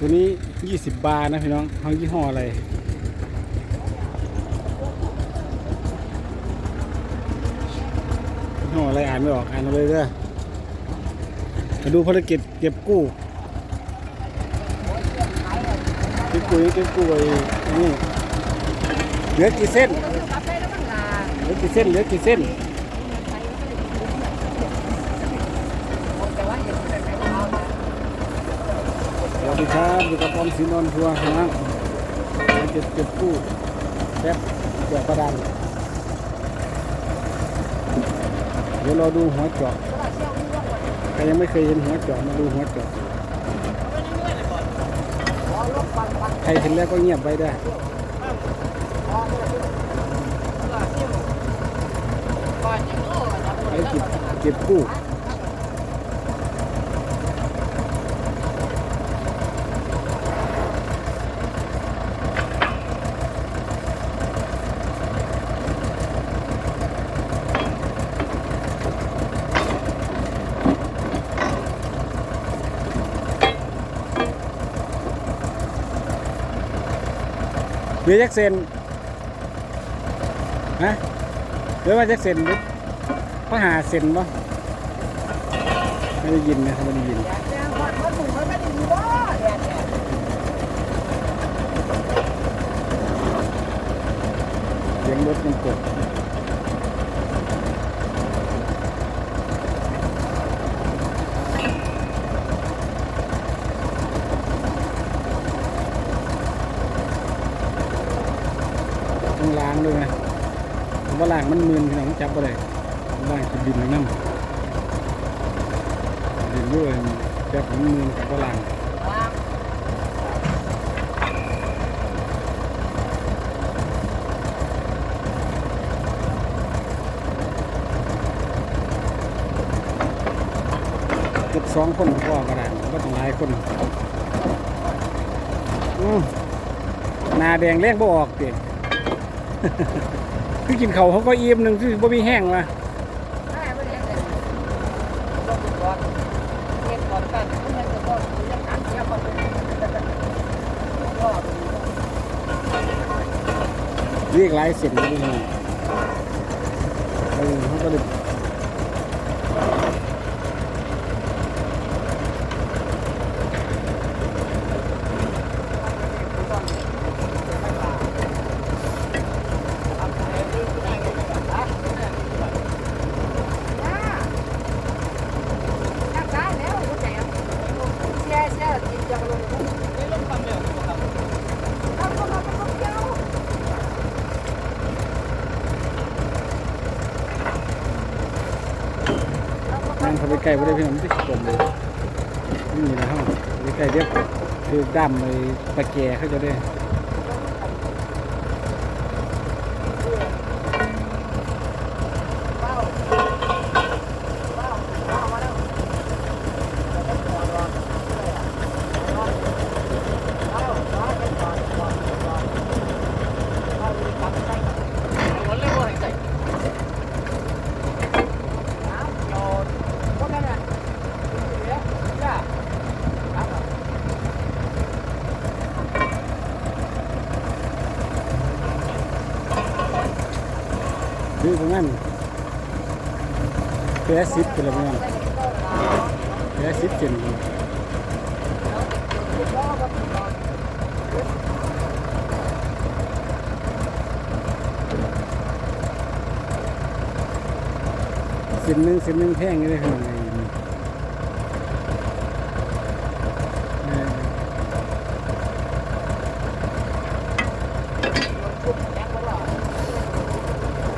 ตัวนี้ 20 บาทนะพี่น้องห้องยี่ห้ออะไรยี่ห้ออะไรอ่านไม่ออก อ่านอาเลยเด้อมาดูภารกิจเก็บกู้เก็บกู้เก็บกู้ไอ้นี่เหลือกี่เส้นเหลือกี่เส้นเหลือกี่เส้น สวัส ดีครับอยู่กับออมสินอนทัวร์นะครับมาเก็บเก็บกู้แป๊บเกี่ยวกระดานเดี๋ยวเราดูหัวจาะใครยังไม่เคยเห็นหัวจาะมาดูหัวจาะใครเห็นแล้วก็เงียบไว้ได้ไอ้เก็บเก็บกู้ เหลือจักเซนฮะเหลือมาแจ็คเซนหรือพระหาเซนปะไม่ได้ยินนะเขาไม่ได้ยินเสียงรถมันกดต้องล้างด้วยนะผม ว่าล้างมันมึนพี่น้องจับอะไรล้างคือดินน้ำดินด้วยจับมันมึนกับว่าล้างเกือบสองคนก็กระดานก็ต้องหลายคนอืมนาแดงแรงบ่ออกเด็ คือกินเขาเขาก็อิ่มหนึ่งคือบ่มีแห้งละเรียกหลายเส้นเลยนี่เออเขาก็เลย นั่งเขาไปไกล้บ่ได้พี่น้องมันจะขี้ตมเลยนี่นะฮะไปไกลเรียกคือดั้มเลยตะแกเขาจะได้ งั้นแปดสิบเป็นประมาณแปดสิบเซนเส้นหนึ่งสิบหนึ่งแพงเลยขนาดไหนนี่เออ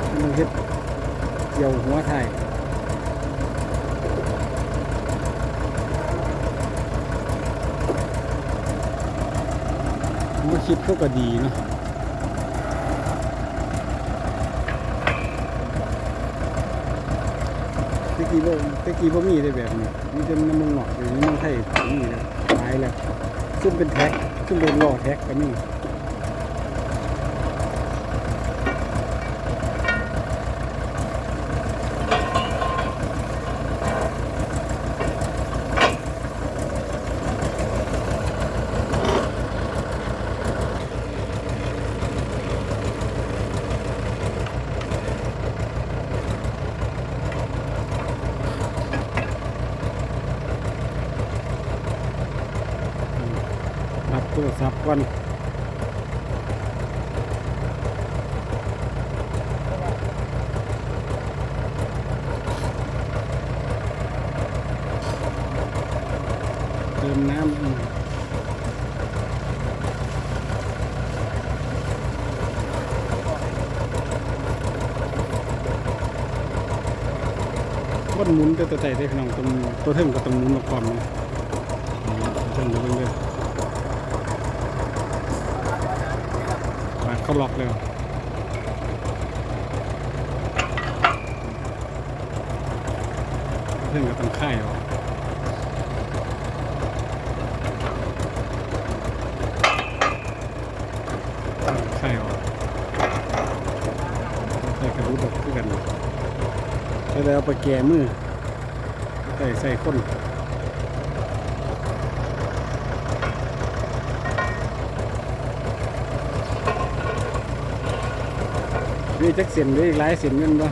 มัน เฮ็ดเกี่ยวหัวไทยมาคิดเขาก็ดีเนาะตะกี้บ่ตะกี้บ่มีได้แบบนี้มีแต่น้ำมันหนอกอยู่ในเมืองไทยมีแล้วตายแล้วซุ่มเป็นแท็กซุ่มเป็นล้อแท็กก็มี รศัพท์ก่อนเติมน้ำอืมก้นหมุนแต่ตัวใจได้พี่น้องตรงตัวเทิงกับตรงหมุนมาความนะอืมตัวเทิงตัวเทิงปาด เขาล็อกเลยว่ะตัวเทิงกับตรงค่ายเหรอค่ายเหรอใส่กระดูกแบบคือกันก็เลยเอาไปแก่มือใส่ใส่คน มีจักเสียนด้วยอีกหลายเสียนเงินบ่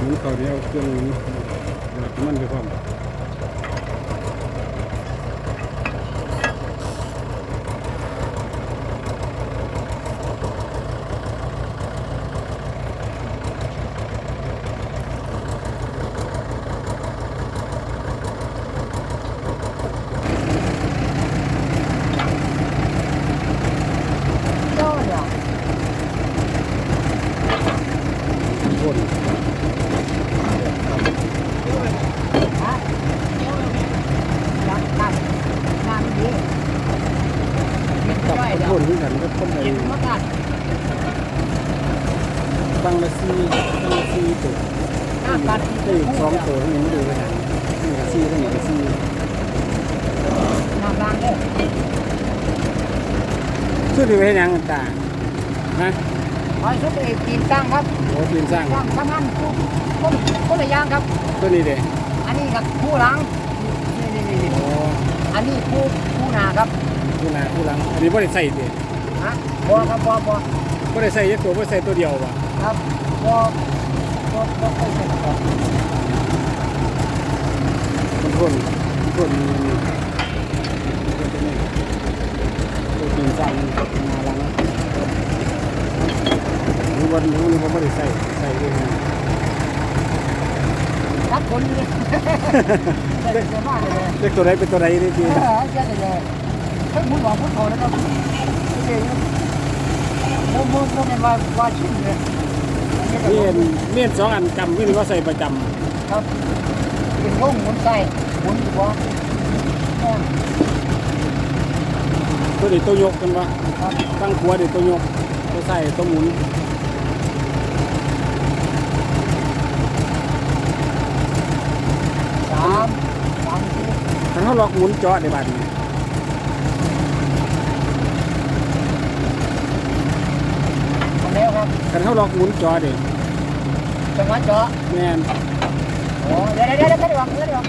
หมุนเขาเดียวเครื่องหมุนมันไปพร้อมคนกับคน ที่กันก็คนไอ้ตั้งละซีตั้งละซีตัวได้อีกสองตัวที่ยังไม่ดูเลยนะนี่ก็ซีทั้งหมดก็ซีชื่อดีไว้ให้ยังต่างนะทีมสร้างครับโอ้ทีมสร้างสร้างทำงานคู่คนคนละอย่างครับตัวนี้เด้อันนี้กับคู่หลังนี่นี่นี่อันนี้คู่คู่นาครับคู่นาคู่หลังอันนี้บ่ได้ใส่เด้ ฮะบอครับบอบอบ่ได้ใส่ยักตัวบ่ได้ใส่ตัวเดียวว่ะครับบอบอบอไม่ใช่ครับมันคนมันคนมีมีตัวทีมสร้างมาหลังรู้ว่ารู้นี่ว่าบ่ได้ใส่ใส่ด้วยนะรักคนนี่ใช่ใช่มากเลยเล็กตัวใดเป็นตัวใดนี่ดีเออใช่เลยเพิ่งมุดหวังมุดโถนะครับ เดี๋ยวมุดมุดมุดในว่าว่าชิ้นเลยเมียนเมียนสองอันจำนี่ว่าใส่ประจครับเป็นวงหมุนใส่หมุนหัวำตัวนี้ตัวยกกันวะครับตั้งขัวเดี๋ยวตัวยกตัวใส่ตัวหมุนสามสามสี่ถ้าเขาล็อกหมุนเจาะในบ้านนี้ หมด แล้วครับถ้าเขาล็อกหมุนเจาะเดี๋ยวจังหวะเจาะแม่นโอ้เดี๋ยวเดี๋ยวเดี๋ยวเดี๋ยวเดี๋ยวเดี๋ยว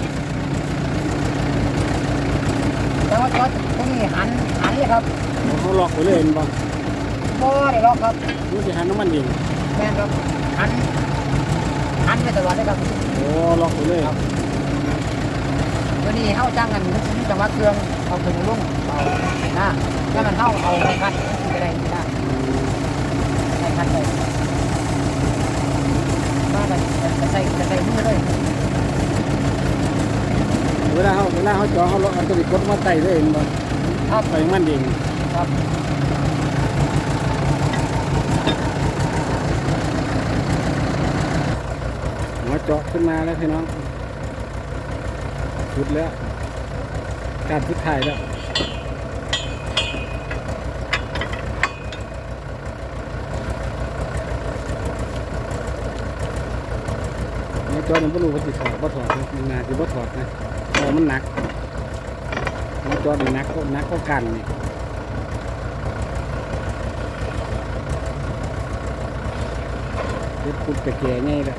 จังหวะเจาะตรงนี้หันหันเลยครับเขาล็อกไปเลยเห็นบ่บ่ได้ล็อกครับมันจะหันน้ำมันเองแม่นครับหันหันไปตลอดเลยครับโอ้ล็อกไปเลยครับตัวนี้เฮาจ้างกันมีจังหวะเครื่องเอาขึ้นลงเอานะแล้วมันเฮาเอาไปคัดไปได้ไม่ได้ได้คัดเลยมากันจะใส่จะใส่มือเลย เว ลาเขาเวลาเขาเจาะเขาล็อกเอาตัวนี้กดมาไต่เลยเห็นบ่ครับใส่มันเองครับหัวเจาะขึ้นมาแล้วพี่น้องสุดแล้ว การสุดท้ายแล้วหัวเจาะนี่ไม่รู้ว่าจะถอดบ่ถอดนะมันน่าจะบ่ถอดนะ เพราะมันหนักหัวเจาะนี่หนักก็นักก็กันนี่เด็ดปุดแต่แก่ง่ายแล้ว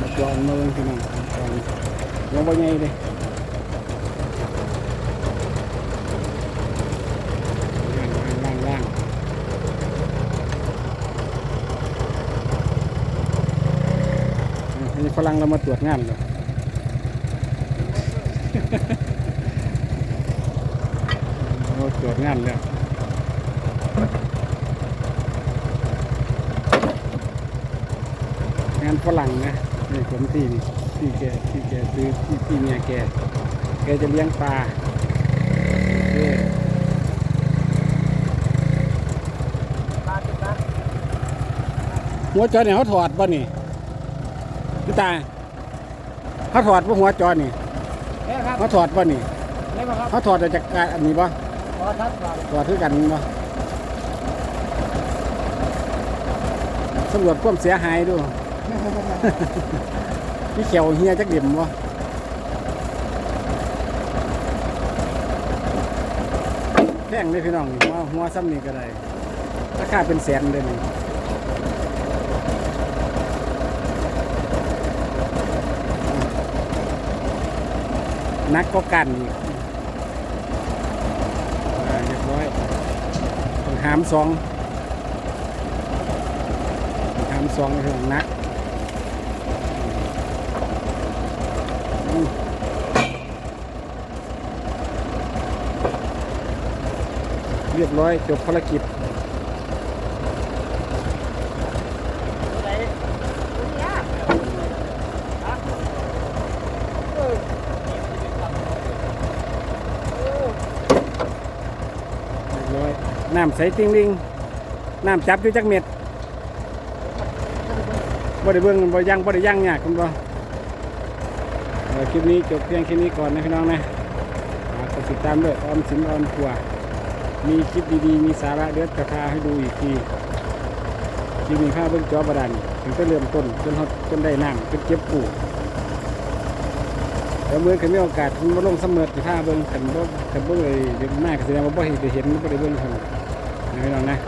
มาจอนมเบิ่งพี่น้องจอนยังบ่ใหญ่เลย นี่ฝ รั่งเรามาตรวจงานเหรอเราตรวจงานแล้วงานฝรั่งนะนี่ผมที่นี่ที่แกที่แกซื้อที่ที่เมียแกแกจะเลี้ยงปลาหัวจเนี่ยเขาถอดป่ะนี่ พี่ตาเขาถอดป่ะหัวจอนี่เฮ้ยครับเขาถอดป่ะนี่เฮ้ยมาครับเขาถอดออกจากการอันนี้ป่ะขอทัดก่อนถอดคือกันป่ะสำรวจความเสียหายดูพี่เขียวเฮียจักเดี่ยมป่ะแพงเลยพี่น้องหัวหัวซ้ำนี่ก็ได้ราคาเป็นแสนเลยนี่ นักก็กันอีกเรียบร้อยต้องหามสองต้องหามสองเรื่องนักเรียบร้อยจบภารกิจ เรียบร้อย น้ำใสติงลิงน้ำจับอยู่จักเม็ดบ่ได้เบิ่งบ่ยังบ่ได้ยังยากคุณบ่เออคลิปนี้จบเพียงแค่นี้ก่อนนะพี่น้องนะฝากดติดตามด้วยออมสินออมทัว มีคลิปดีๆ มีสาระเด็ดกระทาให้ดูอีกทีคลิปนี้ข้าเบิ่งจอบาดาลถึงจะเริ่มต้นจนฮอดจนได้น้ำจนเก็บปูแล้วเมื่อคันมีโอกาสมันมาลงเสมอสิพาเบิ่งคันบ่คันบ่เลยเดี๋ยวหน้าก็แสดงว่าบ่เห็นได้เห็นบ่ได้เบิ่งคันน พี่น้องนะ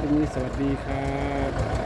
ที่นี้สวัสดีครับ